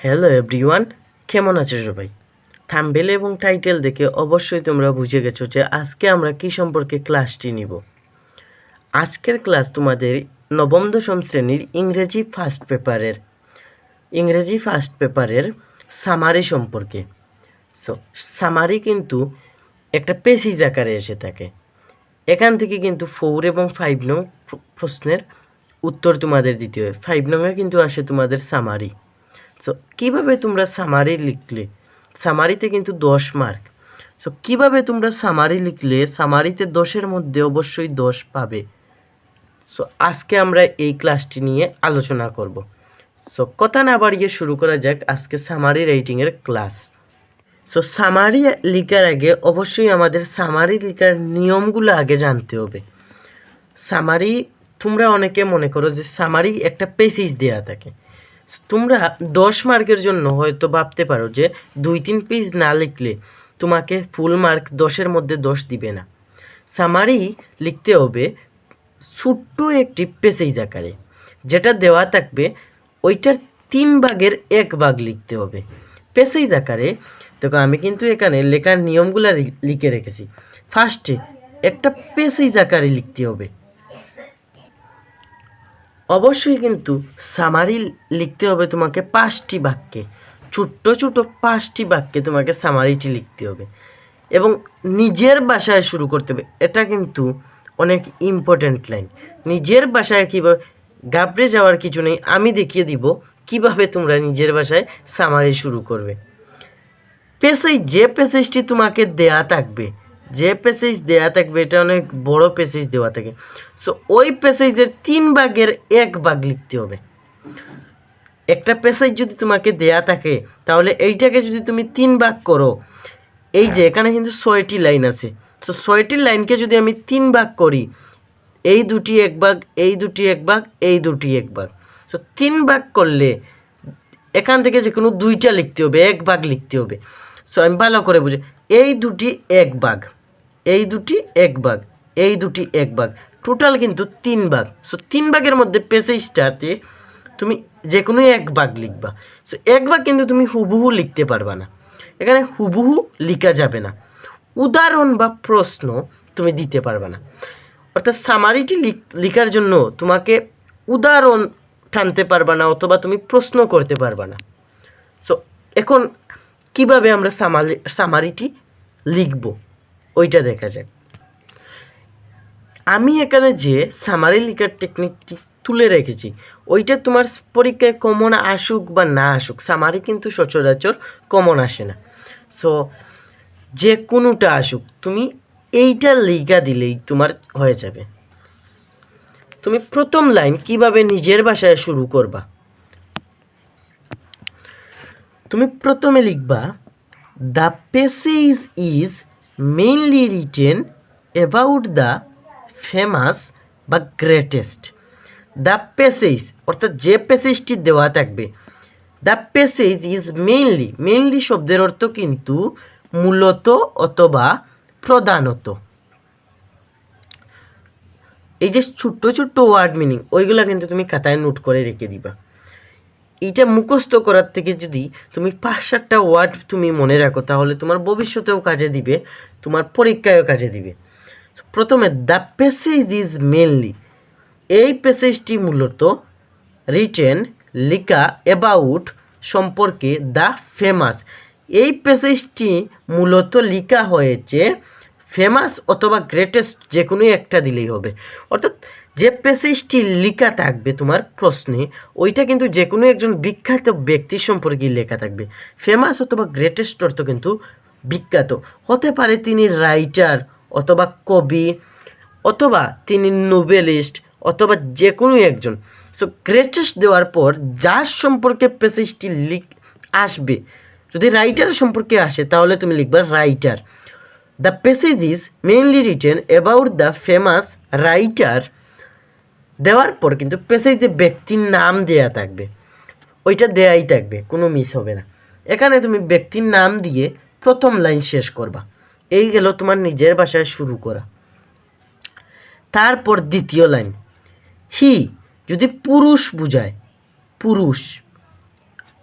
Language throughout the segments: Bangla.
হ্যালো এভরিওয়ান কেমন আছো সবাই? থাম্বেল এবং টাইটেল দেখে অবশ্যই তোমরা বুঝে গেছো যে আজকে আমরা কি সম্পর্কে ক্লাসটি নিব। আজকের ক্লাস তোমাদের নবম দশম শ্রেণির ইংরেজি ফার্স্ট পেপারের, ইংরেজি ফার্স্ট পেপারের সামারি সম্পর্কে। সো সামারি কিন্তু একটা পেসিজ আকারে এসে থাকে। এখান থেকে কিন্তু ফোর এবং ফাইভ নং প্রশ্নের উত্তর তোমাদের দিতে হয়। ফাইভ নংয়ে কিন্তু আসে তোমাদের সামারি সো কীভাবে তোমরা সামারি লিখলে? সামারিতে কিন্তু দশ মার্ক সো কীভাবে তোমরা সামারি লিখলে? সামারিতে দশের মধ্যে অবশ্যই দশ পাবে। সো আজকে আমরা এই ক্লাসটি নিয়ে আলোচনা করব। সো কথা না বাড়িয়ে শুরু করা যাক আজকে সামারি রাইটিংয়ের ক্লাস সো সামারি লিখার আগে অবশ্যই আমাদের সামারি লিখার নিয়মগুলো আগে জানতে হবে। সামারি তোমরা অনেকে মনে করো যে সামারি একটা পেসিস দেওয়া থাকে। তোমরা দশ মার্কের জন্য হয়তো ভাবতে পারো যে দুই, তিন পেজ না লিখলে তোমাকে ফুল মার্ক দশের মধ্যে দশ দিবে না। সামারি লিখতে হবে ছোট্ট একটি পেসেজ আকারে, যেটা দেওয়া থাকবে ওইটার তিন ভাগের এক ভাগ লিখতে হবে। পেসেজ আকারে, দেখো আমি কিন্তু এখানে লেখার নিয়মগুলো লিখে রেখেছি। ফার্স্টে একটা পেসেজ আকারে লিখতে হবে। অবশ্যই কিন্তু সামারি লিখতে হবে তোমাকে পাঁচটি বাক্যে। ছোট্ট ছোট পাঁচটি বাক্যে তোমাকে সামারিটি লিখতে হবে। এবং নিজের ভাষায় শুরু করতে হবে। এটা কিন্তু অনেক ইম্পর্ট্যান্ট লাইন নিজের ভাষায় কীভাবে গাবড়ে যাওয়ার কিছু নেই। আমি দেখিয়ে দিব কীভাবে তোমরা নিজের ভাষায় সামারি শুরু করবে। পেসেজ যে পেসেজটি তোমাকে দেয়া থাকবে যে পেসেজ দেওয়া থাকবে, এটা অনেক বড় পেসেজ দেওয়া থাকে। সো ওই পেসেজের তিন ভাগের এক ভাগ লিখতে হবে। একটা পেসেজ যদি তোমাকে দেয়া থাকে, তাহলে এইটাকে যদি তুমি তিন ভাগ করো, এই যে এখানে কিন্তু ছয়টি লাইন আছে। সো ছয়টি লাইনকে যদি আমি তিন ভাগ করি, এই দুটি এক ভাগ, এই দুটি এক ভাগ, এই দুটি এক ভাগ। সো তিন ভাগ করলে এখান থেকে যে কোনো দুইটা লিখতে হবে, এক ভাগ লিখতে হবে। সো আমি ভালো করে বুঝি, এই দুটি এক ভাগ। এই দুটি এক ভাগ, এই দুটি এক ভাগ টোটাল কিন্তু তিন ভাগ। সো তিন ভাগের মধ্যে পেসেজটাতে তুমি যে কোনো এক ভাগ লিখবা। সো এক ভাগ কিন্তু তুমি হুবহু লিখতে পারবা না। এখানে হুবহু লিখা যাবে না। উদাহরণ বা প্রশ্ন তুমি দিতে পারবে না। অর্থাৎ সামারিটি লিখার জন্য তোমাকে উদাহরণ টানতে পারবা না অথবা তুমি প্রশ্ন করতে পারবা না। সো এখন কীভাবে আমরা সামারি সামারিটি লিখব? ওইটা দেখা যাক। আমি এখানে যে সামারি লিখার টেকনিকটি তুলে রেখেছি, ওইটা তোমার পরীক্ষায় কমন আসুক বা না আসুক সামারি কিন্তু সচরাচর কমন আসে না। সো যে কোনোটা আসুক, তুমি এইটা লিখা দিলেই তোমার হয়ে যাবে। তুমি প্রথম লাইন কীভাবে নিজের ভাষায় শুরু করবা? তুমি প্রথমে লিখবা the passage is mainly written about the famous বা গ্রেটেস্ট দ্য পেসেজ অর্থাৎ যে পেসেজটি দেওয়া থাকবে the passage is mainly mainly শব্দের অর্থ কিন্তু মূলত অথবা প্রধানত। এই যে ছোট্ট ছোট্ট ওয়ার্ড মিনিং ওইগুলা কিন্তু তুমি খাতায় নোট করে রেখে দিবা। এইটা মুখস্থ করার থেকে যদি তুমি পাঁচ সাতটা ওয়ার্ড তুমি মনে রাখো, তাহলে তোমার ভবিষ্যতেও কাজে দিবে, তোমার পরীক্ষায়ও কাজে দিবে। প্রথমে দ্য প্যাসেজ ইজ মেনলি এই প্যাসেজটি মূলত রিটেন লিখা অ্যাবাউট সম্পর্কে দ্য ফেমাস এই প্যাসেজটি মূলত লিখা হয়েছে ফেমাস অথবা গ্রেটেস্ট যে কোনো একটা দিলেই হবে। অর্থাৎ যে প্যাসেজটি লেখা থাকবে তোমার প্রশ্নে, ওইটা কিন্তু যে কোনো একজন বিখ্যাত ব্যক্তি সম্পর্কে লেখা থাকবে। ফেমাস অথবা গ্রেটেস্ট অর্থ কিন্তু বিখ্যাত। হতে পারে তিনি রাইটার অথবা কবি, অথবা তিনি নোবেলিস্ট অথবা যে কোনো একজন। সো গ্রেটেস্ট দেওয়ার পর যার সম্পর্কে প্যাসেজটি লিখ আসবে, যদি রাইটার সম্পর্কে আসে, তাহলে তুমি লিখবা writer the passage is mainly written about the famous writer দেওয়ার পর কিন্তু প্যাসেজে ব্যক্তির নাম দেয়া থাকবে। ওইটা দেয়াই থাকবে, কোনো মিস হবে না। এখানে তুমি ব্যক্তির নাম দিয়ে প্রথম লাইন শেষ করবা। এই গেল তোমার নিজের ভাষায় শুরু করা। তারপর দ্বিতীয় লাইন হি যদি পুরুষ বুঝায়, পুরুষ।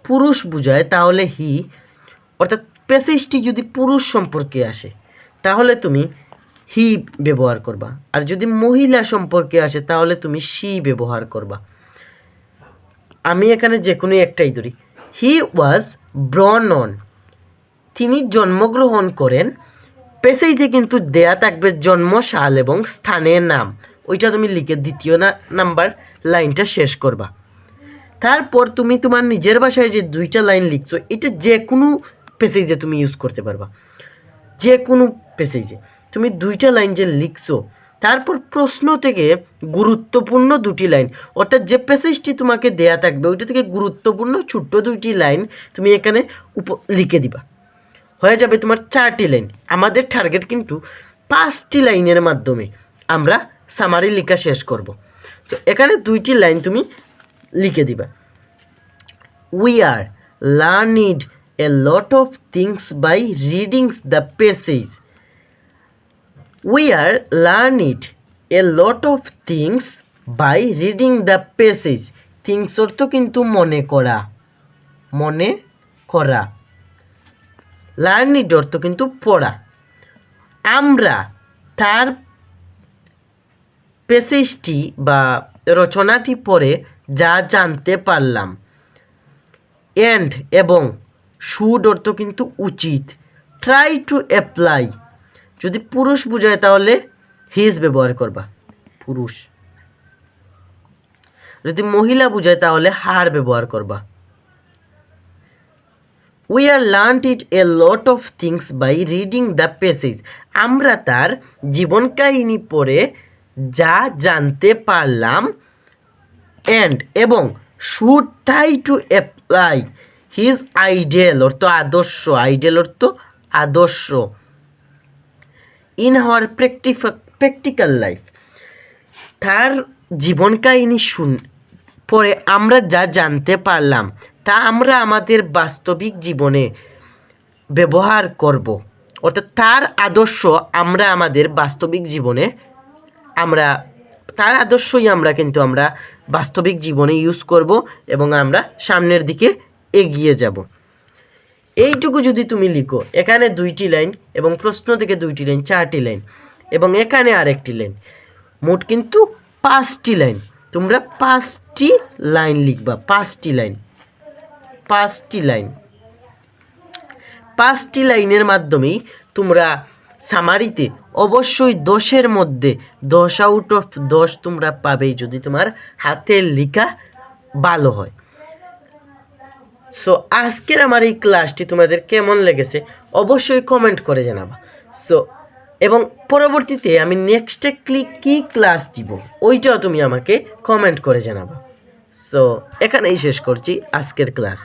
পুরুষ বুঝায় তাহলে হি অর্থাৎ প্যাসেজটি যদি পুরুষ সম্পর্কে আসে। তাহলে তুমি হি ব্যবহার করবা। আর যদি মহিলা সম্পর্কে আসে, তাহলে তুমি সি ব্যবহার করবা। আমি এখানে যে কোনো একটাই ধরি। হি ওয়াজ ব্রন অন তিনি জন্মগ্রহণ করেন। পেসেজে কিন্তু দেয়া থাকবে জন্ম, সাল এবং স্থানের নাম। ওইটা তুমি লিখে দ্বিতীয় না, নাম্বার লাইনটা শেষ করবা। তারপর তুমি তোমার নিজের ভাষায় যে দুইটা লাইন লিখছো, এটা যে কোনো পেসেজে তুমি ইউজ করতে পারবা। যে কোনো পেসেজে তুমি দুইটা লাইন যে লিখছো, তারপর প্রশ্ন থেকে গুরুত্বপূর্ণ দুটি লাইন অর্থাৎ যে প্যাসেজটি তোমাকে দেয়া থাকবে, ওইটা থেকে গুরুত্বপূর্ণ ছোট্ট দুইটি লাইন তুমি এখানে উপ লিখে দিবা। হয়ে যাবে তোমার চারটি লাইন আমাদের টার্গেট কিন্তু পাঁচটি লাইনের মাধ্যমে আমরা সামারি লেখা শেষ করব। তো এখানে দুইটি লাইন তুমি লিখে দিবা। We are learned a lot of things by readings the passage we are learned a lot of things by reading the passage things অর্থ কিন্তু মনে করা মনে করা লার্নিড অর্থ কিন্তু পড়া আমরা তার পেসেজটি বা রচনাটি পড়ে যা জানতে পারলাম। এন্ড এবং শুড অর্থ কিন্তু উচিত। ট্রাই টু অ্যাপ্লাই যদি পুরুষ বোঝায় তাহলে হিজ ব্যবহার করবা। পুরুষ। যদি মহিলা বোঝায় তাহলে হার ব্যবহার করবা। We are learn it a lot of things by reading the passage আমরা তার জীবন কাহিনী পড়ে যা জানতে পারলাম। অ্যান্ড এবং should try to apply his ideal অর্থ আদর্শ আইডিয়াল অর্থ আদর্শ। ইন আওয়ার প্র্যাকটিক্যাল লাইফ তার জীবন কাহিনী শুন, পরে আমরা যা জানতে পারলাম, তা আমরা আমাদের বাস্তবিক জীবনে ব্যবহার করব। অর্থাৎ তার আদর্শ আমরা আমাদের বাস্তবিক জীবনে, আমরা, তার আদর্শই আমরা কিন্তু আমরা বাস্তবিক জীবনে ইউজ করব এবং আমরা সামনের দিকে এগিয়ে যাব। এইটুকু যদি তুমি লিখো, এখানে দুইটি লাইন এবং প্রশ্ন থেকে দুইটি লাইন, চারটি লাইন এবং এখানে আরেকটি লাইন, মোট কিন্তু পাঁচটি লাইন। তোমরা পাঁচটি লাইন লিখবা, পাঁচটি লাইন পাঁচটি লাইন। পাঁচটি লাইনের মাধ্যমেই তোমরা সামারিতে অবশ্যই দশের মধ্যে, দশ আউট অফ দশ তোমরা পাবেই যদি তোমার হাতের লেখা ভালো হয়। সো আজকের আমার এই ক্লাসটি তোমাদের কেমন লেগেছে অবশ্যই কমেন্ট করে জানাবা। সো এবং পরবর্তীতে আমি নেক্সটে ক্লিক কী ক্লাস দিব, ওইটাও তুমি আমাকে কমেন্ট করে জানাবা। সো এখানেই শেষ করছি আজকের ক্লাস